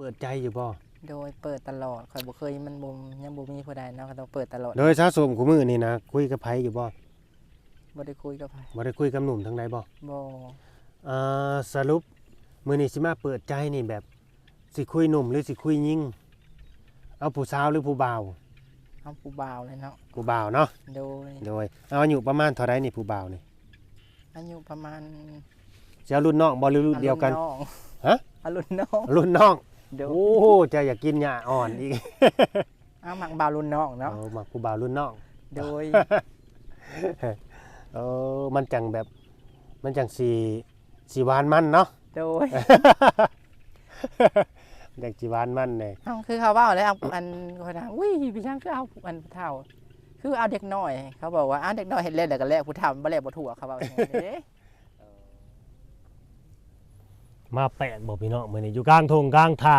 เปิดใจอยู่บ่โดยเปิดตลอดข่อยบ่เคยมันบ่ยังบ่มีผู้ใดเนาะก็ต้องเปิดตลอดโดยสะสมคู่มือนี่นะคุยกับไผอยู่บ่บ่ได้คุยกับไผบ่ได้คุยกับหนุ่มทางใดบ่บ่อ่าสรุปมื้อนี้สิมาเปิดใจนี่แบบสิคุยหนุ่มหรือสิคุยหญิงเอาผู้สาวหรือผู้บ่าวเอาผู้บ่าวเลยเนาะผู้บ่าวเนาะโดยโดยเอาอายุประมาณเท่าไรนี่ผู้บ่าวนี่อายุประมาณสิเอารุ่นน้องบ่หรือรุ่นเดียวกันอารุ่องฮะอารุ่นน้องรุ่นน้อง โดยโอ้โหจะอยากกินหญ้าอ่อนอีกเอามักบ่าวรุ่นน้องเนาะเอามาผู้บ่าวรุ่นน้อง โดย เออมันจังแบบ มันจังสีสีหวานมันเนาะ โดยจังสีหวานมันเลยเอาคือเขาเว้าแล้วเอาอันคนถามอุ้ยพี่ช่างคือเอาอันผู้เฒ่า คือเอาเด็กน้อย เขาบอกว่าอ้าวเด็กน้อยเห็นเล่นแล้วก็แลกผู้เฒ่ามันบ่แลกบ่ถูกเขาว่าอย่างนี้เด้ มาแปลกบอกพี่น้องมื้อนี้อยู่กลางทงกลางท่า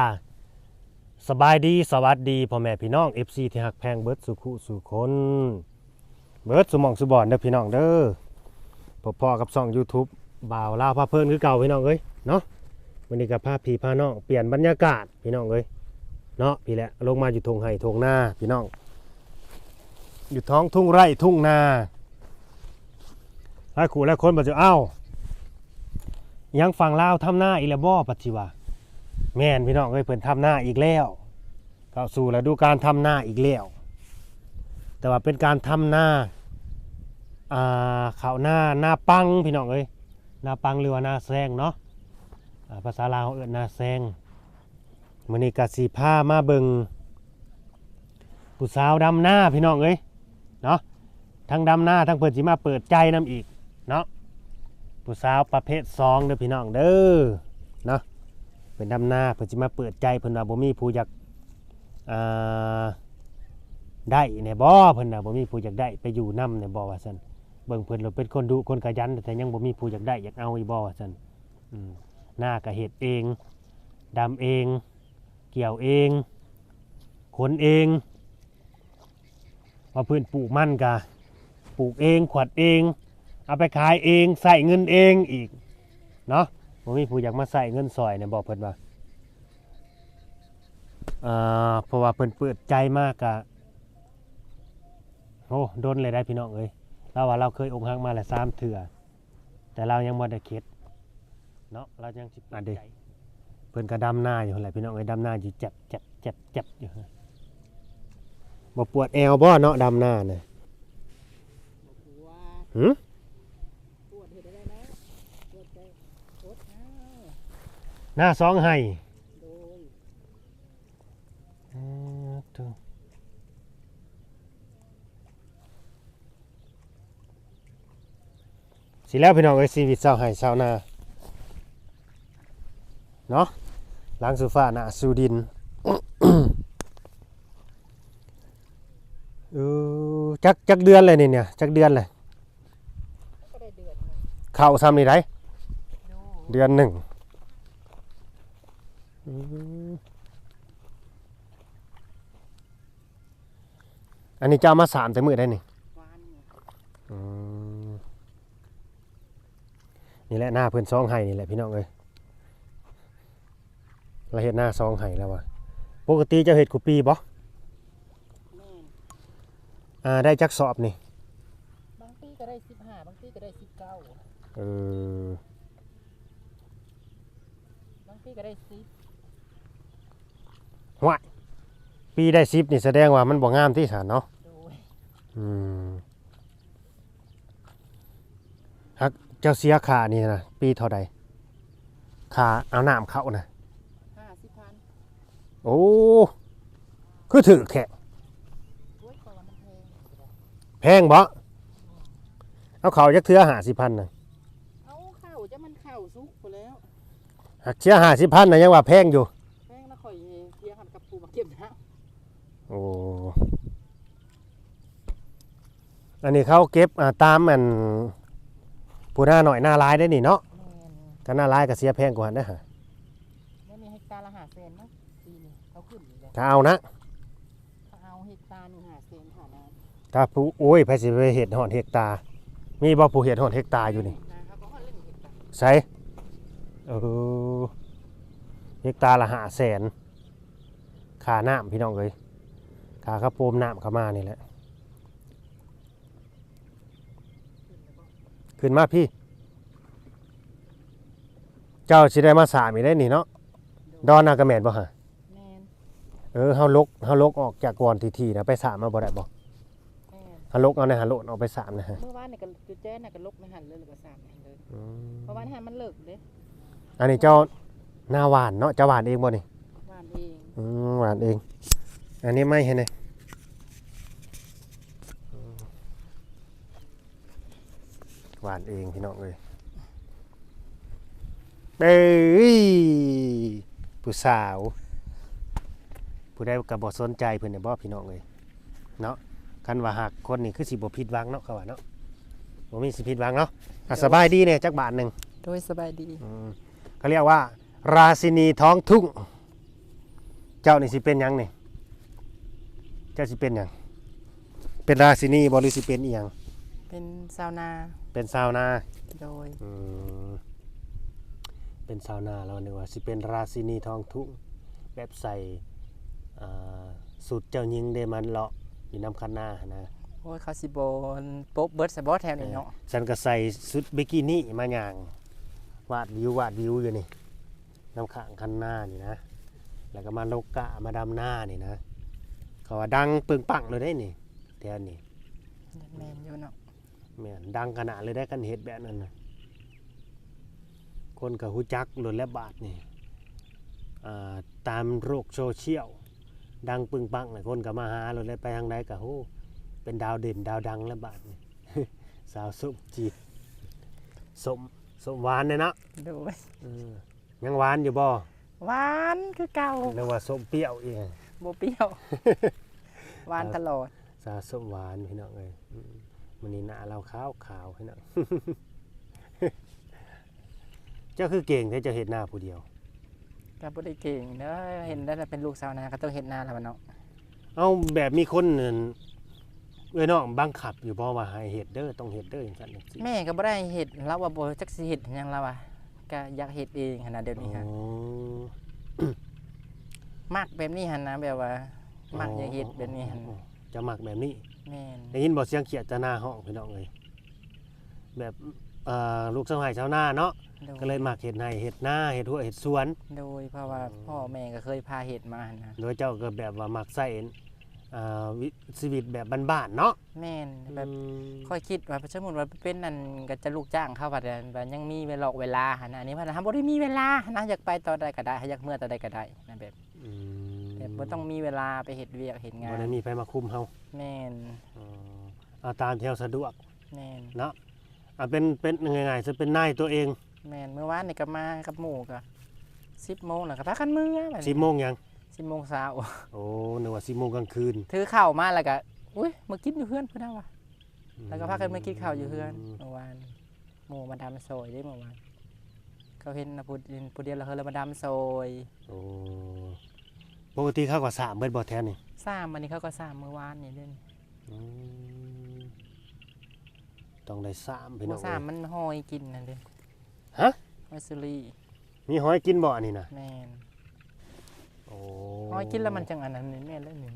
สบายดีสวัสดีพ่อแม่พี่น้อง FC ที่ฮักแพงเบิร์ดสุขุสุคนเบิร์ดสมองสุบอนเด้อพี่น้องเด้อพอๆกับช่อง YouTube บ่าวลาวพาเพลินคือเก่าพี่น้องเอ้ยเนาะวันนี้กับพาพผีพาน้องเปลี่ยนบรรยากาศพี่น้องเอ้ยเนาะพี่แหละลงมาอยู่ทงไห่ทงหน้าพี่น้อง อยู่ท้องทุ่งไร่ทุ่งนาหลายขู่หลายคนบอกจะเอ้า ยังฝั่งลาวทำหน้าอีล้วบ่ปัจจิวาแม่นพี่น้องเอ้ยเพิ่นทำหน้าอีกแล้วเข้าสู่ฤดูการทำหน้าอีกแล้ว แต่ว่าเป็นการทำหน้าอ่าข้าวหน้าหน้าปังพี่น้องเอ้ยหน้าปังหรือว่าหน้าแซงเนาะภาษาลาวเอิ้นหน้าแซงมื้อนี้ก็สิพามาเบิ่งผู้สาวดำหน้าพี่น้องเอ้ยเนาะทั้งดำหน้าทั้งเพิ่นสิมาเปิดใจนํอีกเนาะ ผู้สาวประเภทสองเด้อพี่น้องเด้อเนาะเป็นดำหน้าเพิ่นสิมาเปิดใจเพิ่นว่าบ่มีผู้อยากอ่าได้แน่บ่เพิ่นน่ะบ่มีผู้อยากได้ไปอยู่นำแน่บ่ว่าซั่นเบิ่งเพิ่นเราเป็นคนดุคนขยันแต่ยังบ่มีผู้อยากได้อยากเอาอีบ่ว่าซั่นอืมหน้าก็เฮ็ดเองดำเอง เกี่ยวเองขนเองว่าเพิ่นปลูกมันก็ปลูกเองขวัดเอง เอาไปขายเองใส่เงินเองอีกเนาะผมมีผู้อยากมาใส่เงินซอยเนี่ยบอกเพิ่นว่าอ่าเพราะว่าเพิ่นเปิดใจมากกะโอ้โดนเลยได้พี่น้องเอ้ยเราว่าเราเคยอกหักมาแล้วสามเถื่อแต่เรายังบ่ได้เข็ดเนาะเรายังสิอะเด็กเพิ่นก็ดำหน้าอยู่หั่นแหละพี่น้องเอ้ยดำหน้าอยู่เจ็บเจ็บเจ็บเจ็บอยู่หั่นบ่ปวดแอวบ่เนาะดำหน้าน่ะหือ ปวดเห็นได้นะปวดใจปวดเอา หน้าสองให้โดยอืมถูกสิแล้วพี่น้องเอ้ยชีวิตเศร้าให้เศร้านาเนาะล้างสูฟ้าหน้าสู่ดินเออจักจักเดือนเลยนี่เนี่ยจักเดือนเลย ก็ได้เดือนหนึ่งเข้าซ้ำนี่ได้ โดย เดือนหนึ่ง อืมอันนี้จะเอามาสามแต่มือได้นี่วันนี้อืมนี่แหละหน้าเพื่อนซองไห้นี่แหละพี่น้องเอ้ยเราเห็นหน้าซองไห้แล้ววะปกติเจะเห็ดกูปีบ่แม่นอ่าได้จักสอบนี่ บางปีก็ได้สิบห้าบางปีก็ได้สิบเก้าเออบางปีก็ได้สิบ ปีได้สิบนี่แสดงว่ามันบ่งามที่สานเนาะโดยอืมฮักเจ้าเสียขานี่นะปีเท่าใดขาเอาน้ำเข้านะห้าสิบพันโอ้คือถือแค่โอ้ยก่อนมันแพงแพงบ่เอาเขาจักเทือหาสิพันนะเอาเข้าจะมันเข้าซุกไปแล้วหักเชียหาสิพันนะยังว่าแพงอยู่ แพงแล้วข่อยเทียงกันกับปูมาเก็บนะ โอ้อันนี้เขาเก็บอ่าตามมันผู้หน้าหน่อยหน้าร้ายได้นี่เนาะแม่นก็หน้าร้ายก็เสียแพงกว่านะฮะนี่มีเฮกตาร์ละห้าเซนมั้งปีนี้เขาขึ้นอยู่เลยถ้าเอานะเขาเอาเฮกตาร์หนึ่งห้าเซนค่ะนะถ้าผู้โอ้ยไผสิไปเห็ดหอนเฮกตา มีบ่ผู้เห็ดหอนเฮกตาอยู่นี่นะครับเขาก็เล่นเฮกตาร์ใช่เออเฮกตาละหาแสนแขาน้ำพี่น้องเอ้ย ขาข้าโปมน้ำเข้ามานี่แหละ ขึ้นมาพี่ เจ้าสิได้มาสามอีกได้นี่เนาะ ดอนนากระแมนบ่ฮะแม่นเออเฮาลกเฮาลกออกจากกวนทีๆนะไปสามมาบ่ได้บ่แม่นเฮาลกเอาในหาโลดเอาไปสามนะฮะเมื่อวานนี่ก็จุดแจ้น่ะก็ลกไม่หันเลยแล้วก็สามหันเลย อืมเพราะว่าหันมันเลิกเด้อันนี้เจ้าหน้าหวานเนาะเจ้าหวานเองบ่นี่วานเอง อืมหวานเอง อันนี้ไม่เห็นไหมหวานเองพี่น้องเลยเอ้ยผู้สาว ผู้ใดกับบสนใจเพื่อนเนี่ยบ่พี่น้องเลยเนาะคันว่าหากคนนี่คือสิบ่ผิดหวังเนาะเขาว่าเนาะบ่มีสิผิดหวังเนาะอะสบายดีเนี่ยจักบาทหนึ่งโดยสบายดีอืมเขาเรียกว่า ราชินีท้องทุ่ง เจ้านี่สิเป็นหยังนี่เจ้าสิเป็นหยังเป็นราชินีบหริสิเป็นอีหยังเป็นชาวนาเป็นชาวนาโดยอืมเป็นชาวนาเรานึกว่าสิเป็นราชินีท้องทุ่งแบบใส่อ่าสุดเจ้าหญิงเดมันเลาะอยู่น้ำคันหน้านะโอ้ยเขาสิบนโป๊บเบิร์ดสบอแถวนี้เนาะฉันก็ใส่สุดบิกินี่มาอย่างวาดวิววาดวิวอยู่นี่น้ำขังคันหน้านี่นะ แล้วก็มาโลกะมาดำหน้านี่นะ เขาว่าดังปึงปังเลยได้นี่แทนนี่แมนอยู่เนาะแม่นดังขนาดเลยได้กันเหตุแบบนั้นนะคนกับหูจักหลุดและบาทนี่อ่าตามโลกโซเชียลดังปึงปังเลยคนก็มาหาหลุดเลยไปทางใดก็โหเป็นดาวเด่นดาวดังแล้วบาทนี่สาวส้มจีดสมสมหวานเนี่ยนะโดยเออยังหวานอยู่บ่หวานคือเก่าเรียกว่าส้มเปรี้ยวอีก โบเปรี้ยวหวานตลอดสาวส้มหวานพี่น้องเอ้ยอืมมันนี้หน้าเราขาวขาวพี่น้องเจ้าคือเก่งที่จะเห็นหน้าผู้เดียวก็บ่ได้เก่งเด้อเห็นได้แต่เป็นลูกชาวนาก็ต้องเห็นหน้าแล้ววะเนาะเอาแบบมีคนนั่นเอ้ยน้องบังคับอยู่บ่ว่าให้เฮ็ดเด้อต้องเฮ็ดเด้อจังซั่นจังซี่แม่ก็บ่ได้เห็ดเราว่าบ่จักสิเห็ดหยังเราอะก็อยากเห็ดเองหั่นนะเดี๋ยวนี้ฮะอ๋อ มักแบบนี้หั่นนะแบบว่า มักอยากเห็ดแบบนี้หั่นอ๋อจะมักแบบนี้แม่นได้ยินบ่เสียงเขียดจะหน้าห้องพี่น้องเอ้ยแบบเอ่อลูกสะใภ้ชาวนาเนาะโดก็เลยมักเฮ็ดไร่เฮ็ดนาเฮ็ดหัวเฮ็ดสวน โดยเพราะว่าพ่อแม่ก็เคยพาเห็ดมาหั่นนะโดยเจ้าก็แบบว่ามักใส่อ่าวิชีวิตแบบบ้านๆเนาะแม่นแบบ อืมค่อยคิดว่าสมมุติว่าเป็นนั่นก็จะลูกจ้างเขาว่าแต่ว่ายังมีเวลาเวลาหั่นนะอันนี้ว่าทำบ่ได้มีเวลาหั่นนะอยากไปตอนใดก็ได้อยากเมื่อตอนใดก็ได้นะแบบ อืมแบบบ่ต้องมีเวลาไปเฮ็ดเวียกเฮ็ดงาบ่นได้มีไผมาคุมเฮาแม่นอ๋อเอาตามที่เฮาสะดวกแม่นเนาะอะเป็นเป็นง่ายๆจะเป็นนายตัวเองแม่นเมื่อวานนี่ก็มากับหมู่ก็10โมงแล้วก็พากันมื้อแบบ10 โมงยัง 10โมงเช้าโอ้นึกว่า10โมงกลางคืนถือข้าวมาแล้วก็อุ้ยมากินอยู่เพื่อนเพื่อนเอาวะแล้วก็พากันมากินข้าวอยู่เพื่อนเมื่อวานหมู่มาดามซอยได้เมื่อวาน เขาเห็นนะพูดพูดเดียวแล้วเฮาเลยมาดามซอยโอ้ปกติเขาก็สามเบิดบ่แท้นี่สามวันนี้เขาก็สามเมื่อวานนี่เด่นอืมต้องได้สามพี่น้เมื่อองสามมันหอยกินนั่นเด่นฮะหอยสุรีมีหอยกินบ่อันนี้นะแม่นโอ้หอยกินแล้วมันจังอันนั้นนี่แม่นแล้วหนึ่ง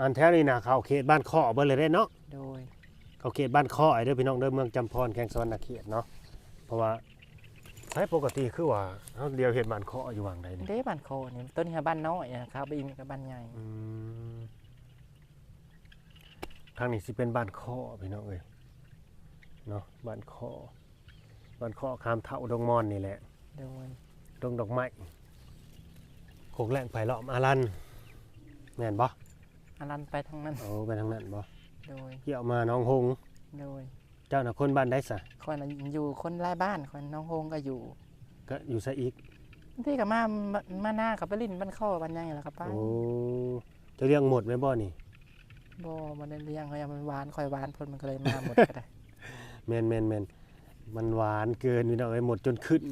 อันแท้นี่นะเขาเขตบ้านข้อเบิดเลยได้เนาะ โดยเขาเขตบ้านข้อไอ้เด้อพี่น้องเด้อเมืองจำพรแข้งสวรรณเขตเนาะเพราะว่า ใช้ปกติคือว่าเฮาเดียวเห็นบ้านข้ออยู่วางใดนี่เด้บ้านโคนี่ต้นนี้บ้านน้อยนะครับไปอีกนี่ก็บ้านใหญ่อืมทางนี้สิเป็นบ้านข้อพี่น้องเอ้ยเนาะบ้านข้อบ้านข้อคามเท่าดงมอนนี่แหละโดยดงดอกไม้โคกแรงไผ่ล้อมอารันแม่นบ่อันนั้นไปทางนั้นเอาไปทางนั้นบ่โดย เกี่ยวมาน้องหง โดย เจ้าน่ะคนบ้านได้ซะคนน่ะอยู่คนไร้บ้านคนน้องโฮงก็อยู่ก็อยู่ซะอีกที่กับมามามาหน้ากับไปลินบ้านเข้อบ้านใหญ่แล้วครับป้าโอ้จะเลี้ยงหมดไหมบ่นี่บ่มันได้เลี้ยงเขายังมันหวานคอยหวานเพิ่นมันก็เลยมาหมดก็ได้แม่นแม่นแม่นมันหวานเกินพี่น้องเอ้ยหมดจนขึ้น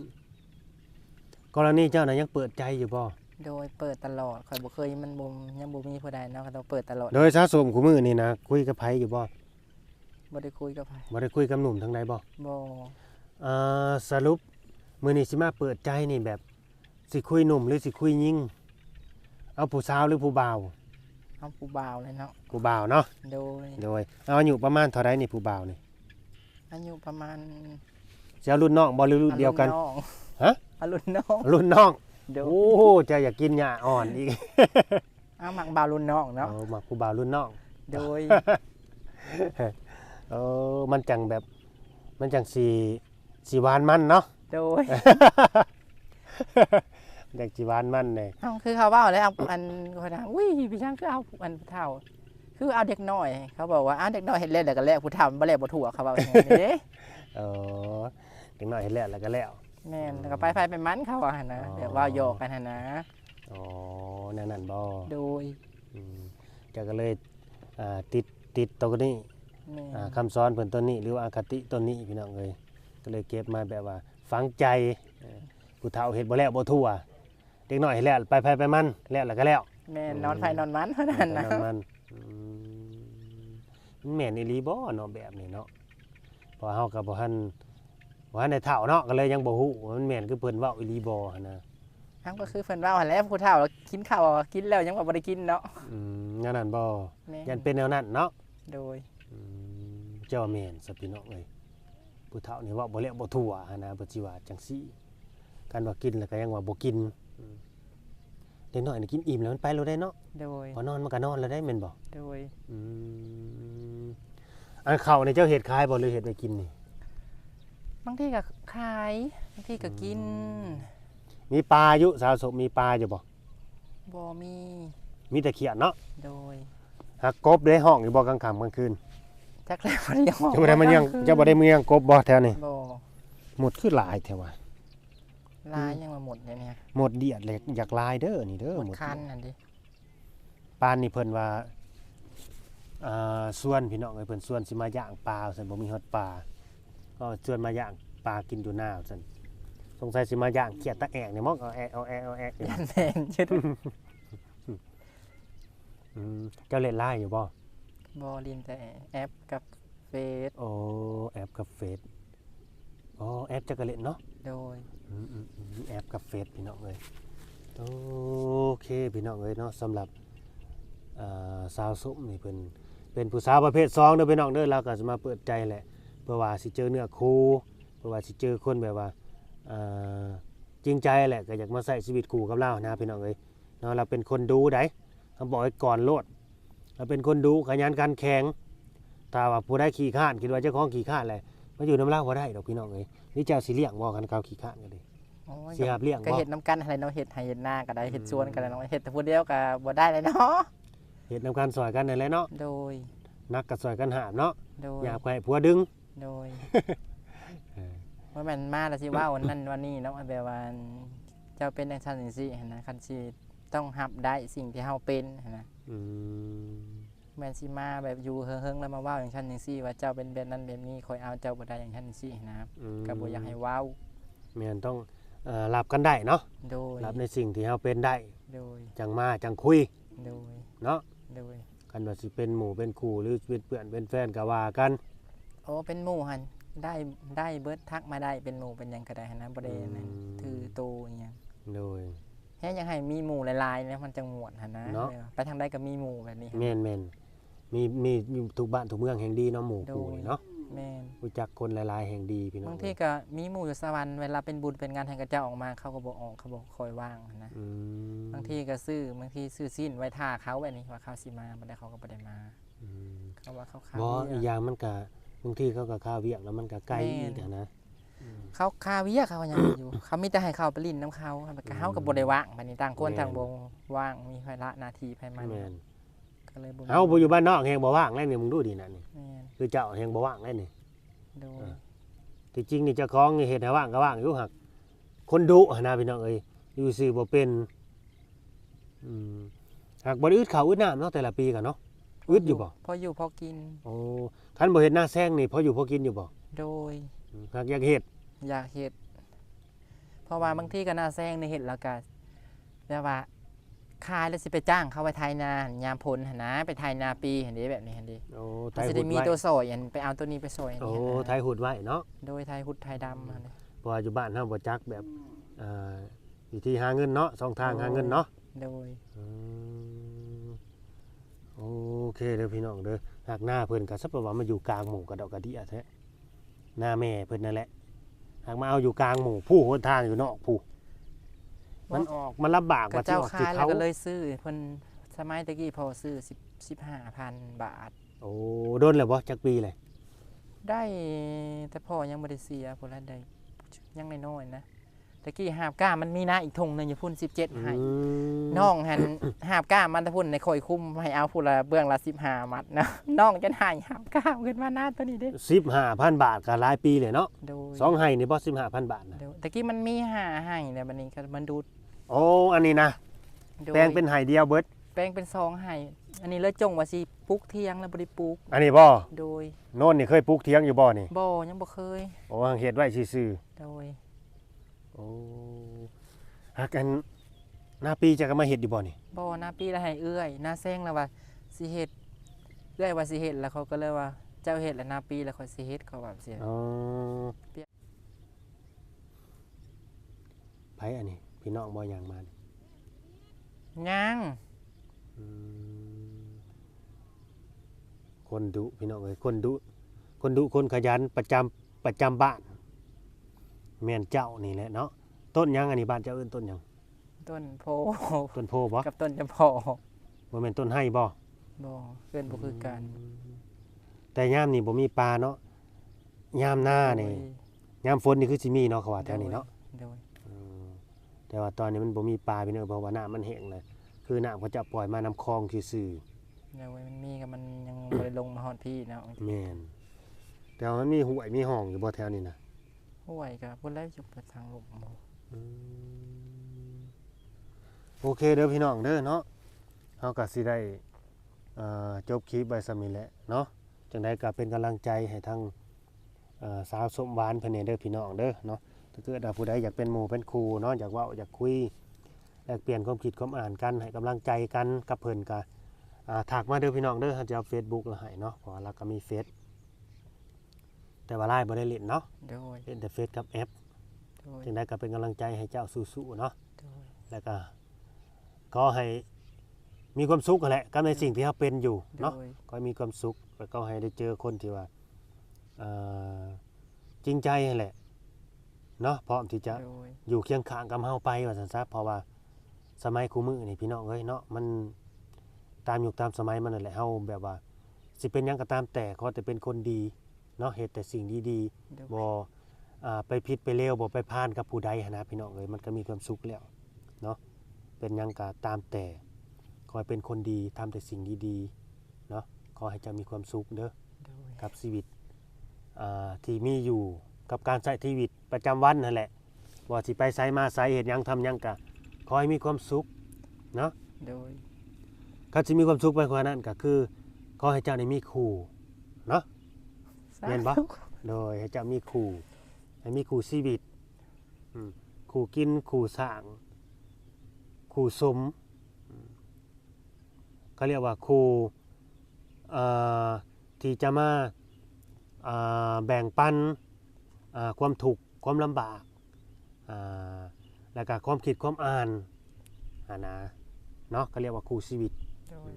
กรณีเจ้าน่ะยังเปิดใจอยู่บ่โดยเปิดตลอดคอยบ่เคยมันบ่ยังบ่มีผู้ใดเนาะก็ต้องเปิดตลอด โดยสะสมคู่มือนี่นะคุยกับไผอยู่บ่ บ่ได้คุยกับไผบ่ได้คุยกับหนุ่มทางใดบ่บ่อ่าสรุปมื้อนี้สิมาเปิดใจนี่แบบสิคุยหนุ่มหรือสิคุยยิงเอาผู้สาวหรือผู้บ่าวเอาผู้บ่าวเลยเนาะผู้บ่าวเนาะโดยโดยเอาอายุประมาณเท่าไรนี่ผู้บ่าวนี่อายุประมาณสิเอารุ่นน้องบ่หรือรุ่นเดียวกันอารุ่องฮะอารุ่นน้องรุ่นน้องโดยโอ้โหจะอยากกินหญ้าอ่อนอีกเอาหมักบ่าวรุ่นน้องเนาะเอามาผู้บ่าวรุ่นน้องโดย เออมันจังแบบ มันจังสีสีหวานมันเนาะ โดยเด็กสีหวานมันเลยเอาคือเขาเว่าแล้วเอาอันคนถามอุ้ยพี่ช่างคือเอาอันผู้เฒ่า คือเอาเด็กน้อย เขาบอกว่าอ้าวเด็กน้อยเห็นเล่นแต่ก็แลกผู้เฒ่ามันบ่แลกบ่ถูกเขาบอกอย่างนี้เด้เออเด็กน้อยเห็นแล้วแล้วก็แล้ว แม่นแล้วก็ไปไฟไปมันเขาว่าหั่นนะอ๋อเดี๋ยวว่าโยกกันหั่นนะอ๋อนั่นนั่นบ่โดยอืมเจะก็เลยอ่าติดติดตัวนี้ แม่นอ่าคำสอนเพิ่นตัวนี้หรือว่าอคติตัวนี้พี่น้องเอ้ยก็เลยเก็บมาแบบว่าฝังใจเออผู้เฒ่าเฮ็ดบ่แล้วบ่ทั่วเด็กน้อยเฮ็ดแล้วไปไผไปมันแล้วแล้วก็แล้วแม่นนอนไฟนอนมันเท่านั้นนะประมาณอืมมันแม่นอีหลีบ่เนาะแบบนี้เนาะเพอเฮาก็บ่ทันบ่ทันได้เฒ่าเนาะก็เลยยังบ่ฮู้ว่ามันแม่นคือเพิ่นเว้าอีหลีบ่หันนะ ทั้งก็คือเพิ่นว่าหั่นแหล้วผู้เฒ่ากินข้าวกินแล้วยังว่าบ่ได้กินเนาะอืมงั้นนั่นบ่แม่ยันเป็นแนวนั้นเนาะโดยอืมเจ้าว่าแม่นซะพี่น้องเอ้ยผู้เฒ่านี่เว้าบ่แล้วบ่ทั่วหันนะบ่สิว่าจังซี่การว่ากินแล้วก็ยังว่าบ่กินอืมเด็กน้อยนี่กินอิ่มแล้วมันไปแล้วได้เนาะโดยพอนอนมันก็นอนแล้วได้แม่นบ่โดยอืมอันข้าวนี่เจ้าเฮ็ดขายบ่หรือเฮ็ดไว้กินนี่บางทีก็ขายบางทีก็กิน มีปลาอยู่สาวสมมีปลาอยู่บ่บ่มี มีแต่เขียดเนาะโดยหักกบได้ห้องอยู่บ่กลางค่ำกลางคืน จักแล้วบ่ได้ยังออกเจ้าบ่ได้มาเลี้ยงเจ้าบ่ได้มาเลี้ยงกบบ่แถวนี้บ่หมดคือหลายแถวว่าลายยังมาหมดเลยเนี่ยหมดเดียดเลยอยากลายเด้อนี่เด้อหมดหมดคันนั่นดิปานนี่เพิ่นว่าอ่าส่วนพี่น้องเอ้ยเพิ่นส่วนสิมาย่างปลาซั่นบ่มีฮอดปลาก็ส่วนมาย่างปลากินอยู่หน้าซั่นสงสัยสิมาย่างเขียดตะแอกนี่มั้งเอาแอกเอาแอกเอาแอกอยู่ยันแม่นชุดอืมเจ้าเล่นไล่อยู่บ่ บอลินแต่แอปกับเฟซโอ้แอปกับเฟซอ๋อแอปจักรเล่นเนาะโดยอืมอืมอืมแอปกับเฟซพี่น้องเลยโอเคพี่น้องเลยเนาะสำหรับอ่าสาวส้มนี่เป็นเป็นผู้สาวประเภทสองเด้อพี่น้องเด้อเราก็จะมาเปิดใจแหละเพื่อว่าสิเจอเนื้อคู่เพื่อว่าสิเจอคนแบบว่าอ่าจริงใจแหละก็อยากมาใส่ชีวิตคู่กับเรานะพี่น้องเอ้ยเนาะเราเป็นคนดูได้เขาบอกให้ก่อนโลด เราเป็นคนดูขยันการแข่งถ้าว่าผู้ได้ขี่ข้านคิดว่าเจ้าของขี่ข้านแหละมาอยู่น้ำเล่าบ่ได้ดอกพี่น้องเอ้ยนี่เจ้าสิเลี้ยงบ่กันเขาขี่ข้านกันดิโอ้ยสิหาบเลี้ยงก็บ่เห็ดน้ำกันอะไรเนาะเห็ดไฮเห็ดหน้าก็ได้เห็ดอืมสวนก็ได้เนาะเห็ดแต่พูดเดียวก็บ่ได้เลยเนาะเห็ดนำการซอยกันนั่นแหละเนาะโดยนักก็ซอยกันหามเนาะโดยอยากไปให้ผัวดึง โดยเออ ว่ามันมาแล้วสิว่าวันนั้นวันนี้เนาะแบบว่าเจ้าเป็นในชั้นจังซี่หั้นนะคันสิต้องรับได้สิ่งที่เฮาเป็นหั้นนะอืม แม่นสิมาแบบอยู่เฮิงๆแล้วมาเว้าอย่างชั้นจังซี่ ว่าเจ้าเป็นแบบนั้นแบบนี้คอยเอาเจ้าบ่ได้อย่างชั้นจังซี่นะครับอืมก็บ่อยากให้เว้าแม่นต้องเอ่อรับกันได้เนาะโดยรับในสิ่งที่เฮาเป็นได้โดยจังมาจังคุยโดยเนาะโดยกันว่าสิเป็นหมู่เป็นคู่หรือเป็นเพื่อนเป็นแฟนก็ว่ากันโอ้เป็นหมู่หันได้ได้เบิดทักมาได้เป็นหมู่เป็นหยังก็ได้หั้นนะบ่ได้นั่นถือโตอหยังโดย แค่ยังให้มีหมู่หลายๆนะมันจังหมวดหันนะเนาะเออไปทางใดก็มีหมู่แบบนี้หั้นแม่นแม่นมีมีมีทุกบ้านทุกเมืองแห่งดีเนาะหมู่คู่โดยนี่เนาะแม่นรู้จักคนหลายๆแห่งดีพี่น้องบางทีก็มีหมู่อยู่สวรรค์เวลาเป็นบุญเป็นงานให้กับเจ้าออกมาเขาก็บ่ออกเขาบ่คอยว่างหั้นนะอืมบางทีก็ซื้อบางทีซื้อสิ้นไว้ท่าเขาแบบนี้ว่าเขาสิมาบ่ได้เขาก็บ่ได้มา อืมเขาว่าเขาขาบ่เวีอียกกอย่างมันก็บางทีเขาก็ข้าวเวียกแล้วมันก็ไกลแม่น อีกอะนะ เขาคาเวียกเขายังอยู่ เขามีแต่ให้เขาไปลิ้นน้ำเขาเขาก็บ่ได้ว่างบัดนี้ต่างคนต่างบ่ว่างมีภาระหน้าที่ภายมันแม่นก็เลยบ่มีเฮาบ่อยู่บ้านนอกแฮงบ่ว่างแล้วนี่มึงดูดิน่ะนี่แม่นคือเจ้าแฮงบ่ว่างแล้วนี่โดยเออที่จริงนี่เจ้าของนี่เฮ็ดให้ว่างก็ว่างอยู่หักคนดุหั่นนะพี่น้องเอ้ยอยู่ซื่อบ่เป็นอืมหากบ่ได้อึดข้าวอึดน้ำเนาะแต่ละปีกันเนาะอึดอยู่บ่พออยู่พอกิน โอ้คันบ่เฮ็ดหน้าแซงนี่พออยู่พอกินอยู่บ่โดยอืมหากอยากเฮ็ด อยากเห็ดเพราะว่าบางที่ก็น่าแซงในเห็ดแล้วก็แบบว่าขายแล้วสิไปจ้างเขาไปไทยนายามพลหั่นนะไปไทยนาปีเห็นดีแบบนี้เห็นดีโอ้ไทมันยสิหุได้ดมีไว้ตัวซอยอันไปเอาตัวนี้ไปซอยอันโอ้นี้หั่นไทยหุดไว้เนาะโดยไทยหุดไทยดำหั่นนี่เพราะว่าอยู่บ้านเฮาบ่จักแบบอ่าวิธีหาเงินเนาะสองทางหาเงินเนาะ โดย อืมโอเคเด้อพี่น้องเด้อหากหน้าเพิ่นก็สักประว่ามาอยู่กลางหมู่กระดอกกระเดียแท้หน้าแม่เพิ่นนั่นแหละ หากมาเอาอยู่กลางหมู่ผู้หนทางอยู่นอกผู้มันออกมันลำบากก็ว่าสิเจ้าออกคาสิยแล้วเขาก็เลยซื้อเพิ่นสมัยตะกี้พอซื้อ10 15,000บาท โอ้โดนแล้วบ่จักปีเลย ได้แต่พ่อยังบ่ได้เสียพุ่นละได้ยังน้อยๆนะ ตะกี้หาบก้ามันมีนะอีกทงหนึงอยู่พุ่น17ให้อืมน้องหันหาบก้ามันแตะพุ่นในคอยคุ้มให้เอาพุ่นละเบื้องละ15มัดนะน้องจะหายหาบก้าขึ้นมาหน้าตัวนี้เด้สิบห้าพันบาทก็หลายปีเลยเนาะโดยสองให้นี่บ่สิบห้าพันบาทนะโดยตะกี้มันมีหาให้เนี่ยบัดนี้ก็มันดูดโอ้อันนี้นะโดยแปลงเป็นไห้เดียวเบิดแปลงเป็นซองให้อันนี้เลยจงว่าสิปลูกเที่ยงแล้วบ่ได้ปลูกอันนี้บ่โดยโน่นนี่เคยปลูกเทียงอยู่บ่นี่บ่ยังบ่เคยโอ้เฮ็ดไว้ซื่อโดยๆ โอ้หากกันหน้าปีจะก็มาเฮ็ดอยู่บ่นี่บ่หน้าปีละให้เอื้อยหน้าแซงแล้วว่าสิเฮ็ดเอื้อยว่าสิเฮ็ดแล้วเขาก็เลยว่าเจ้าเฮ็ดแล้วหน้าปีแล้วค่อยสิเฮ็ดเขาว่าเสียอ๋อเปียไผอันนี้ พี่น้องบ่อย่างมานี่ยังอืมคนดุพี่น้องเอ้ยคนดุคนดุคนขยันประจำประจำบ้าน แม่นเจ้านี่แหละเนาะต้นหยังอันนี้บ้านเจ้าเอิ้นต้นหยังต้นโพต้นโพบ่กับต้นจำพอบ่แม่นต้นไห้บ่บ่เพื่อนบ่คือกันแต่ยามนี่บ่มีปลาเนาะยามหน้านี่ยามฝนนี่คือสิมีเนาะเขาว่าแถวนี้เนาะโดยอืมแต่ว่าตอนนี้มันบ่มีปลาพี่น้องเพราะว่าน้ำมันแห้งเลยคือน้ำเขาจะปล่อยมาน้ำคลองซื่อโดยมันมีกับมันยังบ่ได้ลงมาฮอดพี่เนาะๆแม่นแต่ว่ามันมีห้วยมีห้องอยู่บ่แถวนี้นะ ห่วยก็บ่ได้จุบไปทางลงบ่อืมโอเคเด้อพี่น้องเด้อเนาะเฮาก็สิได้เอ่อจบคลิปไว้สำนี้แหละเนาะจังไดก็เป็นกำลังใจให้ทั้งเอ่อสาวสมหวานเพิ่นเนี่ยเด้อพี่น้องเด้อเนาะถ้าเกิดว่าผู้ใดอยากเป็นหมู่เป็นครูเนาะอยากเว้าอยากคุยแลกเปลี่ยนความคิดความอ่านกันให้กำลังใจกันกับเพิ่นก็อ่าถักมาเด้อพี่น้องเด้อเราจะเอา Facebook ล้วให้เนาะเพราะว่าเราก็มีเฟซ แต่ว่าไลน์บ่ได้เล่นเนาะโดยเล่นแต่เฟซกับแอปโดยจึงได้ก็เป็นกำลังใจให้เจ้าสู้ๆเนาะโดยแล้วก็ก็ให้มีความสุขนั่นแหละกับในสิ่งที่เขาเป็นอยู่โดเนาะยก็ให้มีความสุขแล้วก็ให้ได้เจอคนที่ว่าเอ่อจริงใจนั่นแหละเนาะพร้อมที่จะ โดยอยู่เคียงข้างกับเฮาไปว่าซั่นซะเพราะว่าสมัยคูมือนี่พี่น้องเอ้ยเนาะมันตามยุคตามสมัยมันนั่นแหละเฮาแบบว่า สิเป็นหยังก็ตามแต่ขอแต่เป็นคนดี เนาะเฮ็ดแต่สิ่งดีๆโดยบ่อ่าไปผิดไปเลวบ่ไปพานกับผู้ใดหั้นนะพี่น้องเอ้ยมันก็มีความสุขแล้วเนาะเป็นหยังก็ตามแต่ขอให้เป็นคนดีทำแต่สิ่งดีๆเนาะขอให้เจ้ามีความสุขเด้อโดยกับชีวิตอ่าที่มีอยู่กับการใช้ชีวิตประจำวันนั่นแหละว่าสิไปไสมาไสเฮ็ดหยังทำหยังก็ขอให้มีความสุขเนาะโดยถ้าสิมีความสุขไปกว่านั้นก็คือขอให้เจ้าได้มีครูเนาะ แม่นบ่สาธุโดยให้เจ้ามีครูให้มีครูชีวิตอืมครูกินครูสร้างครูสมอืมเขาเรียกว่าครูเอ่อที่จะมาอ่าแบ่งปันอ่าความทุกข์ความลำบากอ่าแล้วก็ความคิดความอ่านอ่านะเนาะเขาเรียกว่าครูชีวิตโดย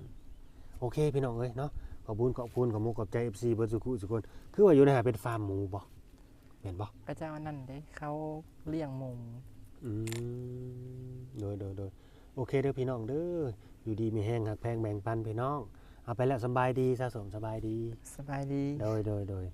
โอเคพี่น้องเอ้ยเนาะ ขอบคุณขอบคุณขอบมุกขอบใจ FC เบิร์ดสุขุสุกคนคือว่าอยู่ในหาเป็นฟาร์มหมูบ่เห็นบ่พระเจ้านั่นเด้เขาเลี้ยงหมูอืมโดยโดยโดยโอเคเด้อพี่น้องเด้ออยู่ดีมีแห้งหักแพงแบ่งปันพี่น้อง เอาไปแล้วสำบายดีสะสมสบายดี สบายดี โดยโดยโดย